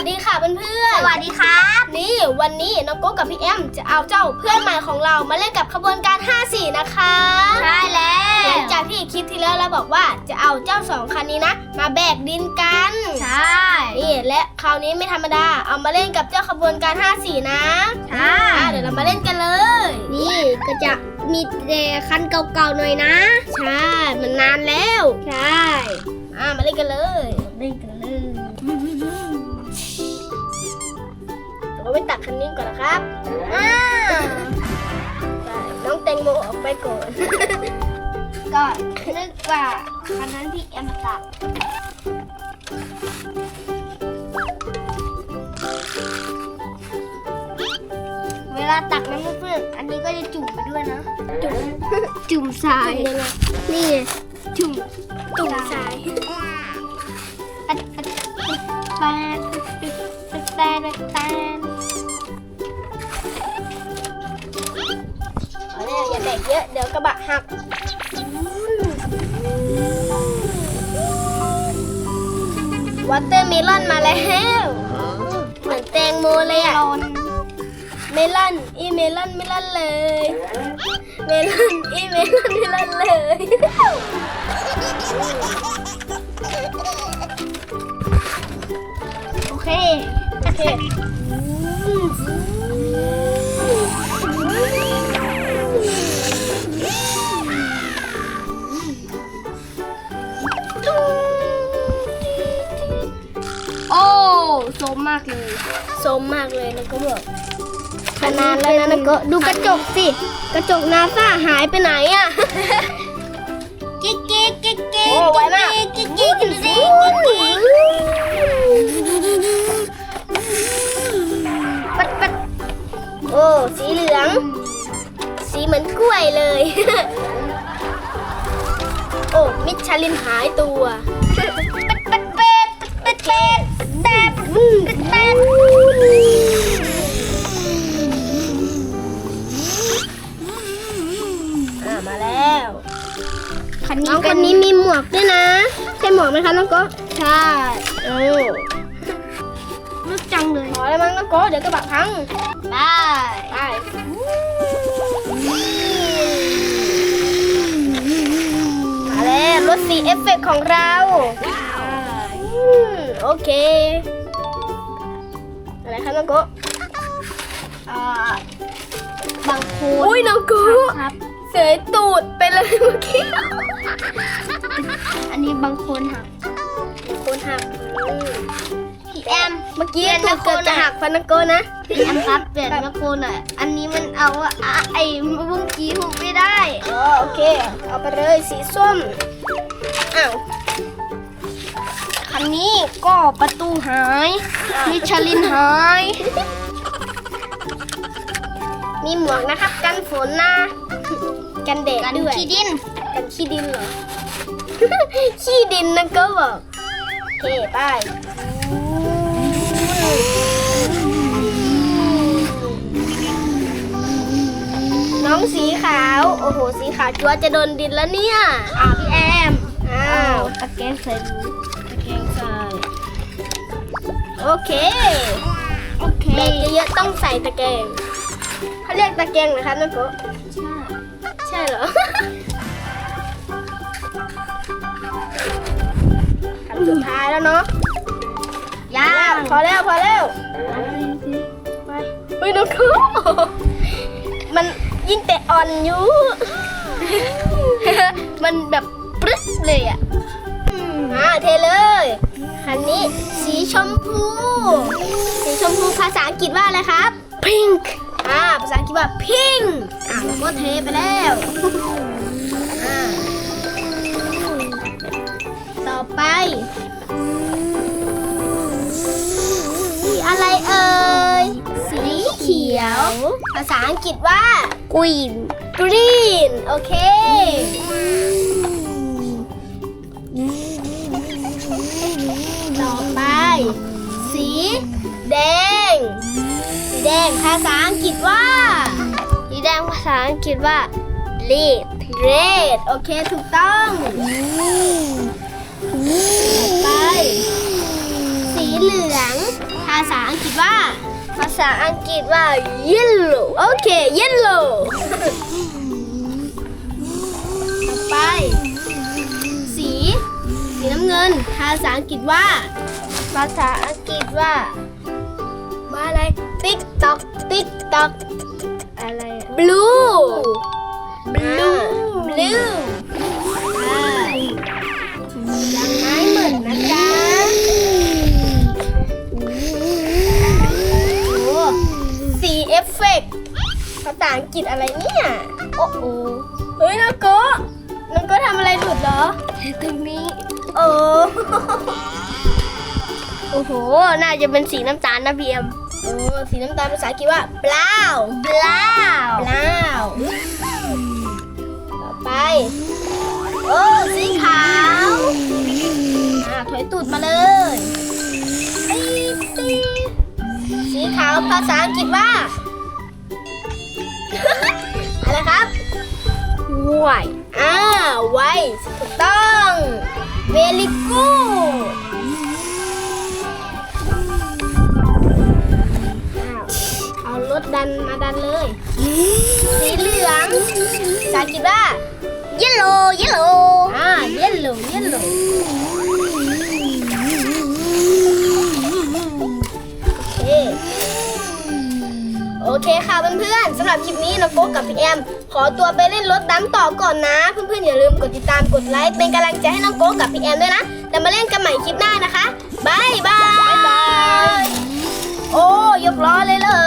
สดีค่ะเพื่อนๆ สวัสดีครับ นี่วันนี้น้องโก้กับพี่แอมจะเอาเจ้าเพื่อนใหม่ของเรามาเล่นกับขบวนการ 5 4 นะคะ ใช่แล้หลัวงจากที่คลิปที่แล้วเราบอกว่าจะเอาเจ้าสองคันนี้นะ มาแบกดินกัน ใช่ นี่และคราวนี้ไม่ธรรมดา เอามาเล่นกับเจ้าขบวนการ 5 4 นะใช่อะเดี๋ยวเรามาเล่นกันเลย นี่ก็จะมีแต่คันเก่าๆหน่อยนะ ใช่ มันนานแล้ว ใช่ อะมาเล่นกันเลย เล่นกันเลย เดี๋ยวเราไปตักคันนี้ก่อนนะครับอ้าวได้น้องแตงโมออกไปก่อน ก็นึกว่าคันนั้นพี่แอมตัดเวลาตักน้ำเพื่อนๆอันนี้ก็จะจุ่มไปด้วยนะ จุ่ม จุ่มทรายยังไงนี่ไงจุ่มจุ่มทรายปัดปัดปัดปัดปัดปัด เยอะเดี๋ยวกระบะหักวอเตอร์เมลอนมาแล้วเหมือนแตงโมเลยอะเมลอนอีเมลอนเมลอนเลย เมลอนอีเมลอนเมลอนเลยโอเคโอเค โซมมากเลยสมมากเลยนะก็บอกขนานแล้วนะนะก็ดูกระจกสิ กระจกนาซาหายไปไหนอะกิ๊กกิ๊กกิ๊กกิ๊กโอ้ไวมากกิ๊กกิ๊กกิ๊กกิ๊กกิ๊กปัดปัดโอ้สีเหลือง สีเหมือนกล้วยเลย โอ้มิชลินหายตัวปัดเป็ดปัดเป็ดปัด เป็ดปัดเป็ดอ่ามาแล้วคันน้นี้องคเป็นนนี้มีหมวกด้วยนะ ใช่หมวกไหมคะน้องโกใช่โอ้รู้จังเลยพอแล้วมั้งน้องโกเดี๋ยวกระบะพังได้ไปมาแล้วรถสีเอฟเฟกต์ของเรา อืมโอเค อะไรคะน้องโก็อ่าบางโคนอุ้ยน้องโก็ครับ เสยตูดไปเลยเมื่อกี้อันนี้บางโคนหักคนหักอืมพี่แอมเมื่อกี้เปลี่ยนตูมาดโคเกิดนจะอะหักฟันน้องโก็นะพี่แอมครับเปลี่ยนมาโคนหน่อยอันนี้มันเอาอะอะไอ้เมื่อกี้ผมไม่ได้อ๋อโอเค เอาไปเลยสีส้มอ้าว คันนี้ก็ประตูหาย มิชลินหาย มีหมวกนะครับ กันฝนนะ กันแดดกันด้วย ขี้ดิน กันขี้ดินเหรอ ขี้ดินนะก็บอกโอเคไปน้องสีขาว โอ้โห สีขาวจัวจะโดนดินแล้วเนี่ยอ่าพี่แอม อ้าวตะแกรงใส่ โอเคโอเคแบกเยอะๆต้องใส่ตะแกรงเขาเรียกตะแกรงนะคะน้องโกะใช่ใช่เหรอคำสุดท้ายแล้วเนาะย่างพอแล้วพอแล้วไปเฮ้ยน้องโกะมันยิ่งแต่อ่อนอยู่ มันแบบปรึ๊ดเลยอะ อ่าเทเลย คันนี้สีชมพู สีชมพูภาษาอังกฤษว่าอะไรครับ pink อ่าภาษาอังกฤษว่า pink อ่าแล้วก็เทไปแล้วอ่าต่อไปสีอะไรเอ่ย สีเขียว ภาษาอังกฤษว่ากุย green โอเค แดง สีแดงภาษาอังกฤษว่า สีแดงภาษาอังกฤษว่า red red โอเค ถูกต้องต่อไป สีเหลือง ภาษาอังกฤษว่า ภาษาอังกฤษว่า yellow โอเค yellow ต่อไป สี สีน้ำเงิน ภาษาอังกฤษว่า ภาษาอังกฤษว่าว่าอะไร ติ๊กตอกติ๊กตอกอะไร blue blue blue อ่ายังไม้เหมือนนะจ๊ะโอ้สีเอฟเฟกต์ภาษาอังกฤษอะไรเนี่ย โอ้โหเฮ้ยนาโกะนาโกะทำอะไรหลุดเหรอตรงนี้โอ้โอ้โห น่าจะเป็นสีน้ำตาลนะพีเอ็ม โอ้สีน้ำตาลภาษาอังกฤษว่า brown brown brown ต่อไปโอ้สีขาวอ่าถอยตูดมาเลยตีดตีดสีขาวภาษาอังกฤษว่าอะไรครับ white อ่า white ถูกต้อง ดันเลย สีเหลืองจาษาอังกฤษว่า yellow yellow อ่า yellow yellow โอเคโอเคค่ะเพื่อนๆสำหรับคลิปนี้นะโฟกกับพี่แอม ขอตัวไปเล่นรถตั้มต่อก่อนนะ เพื่อนๆอย่าลืมกดติดตามกดไลค์เป็นกำลังใจให้น้องโก้กับพี่แอมด้วยนะแต่มาเล่นกันใหม่คลิปหน้านะคะบายบายโอ้ยกล้อเลยเหรอ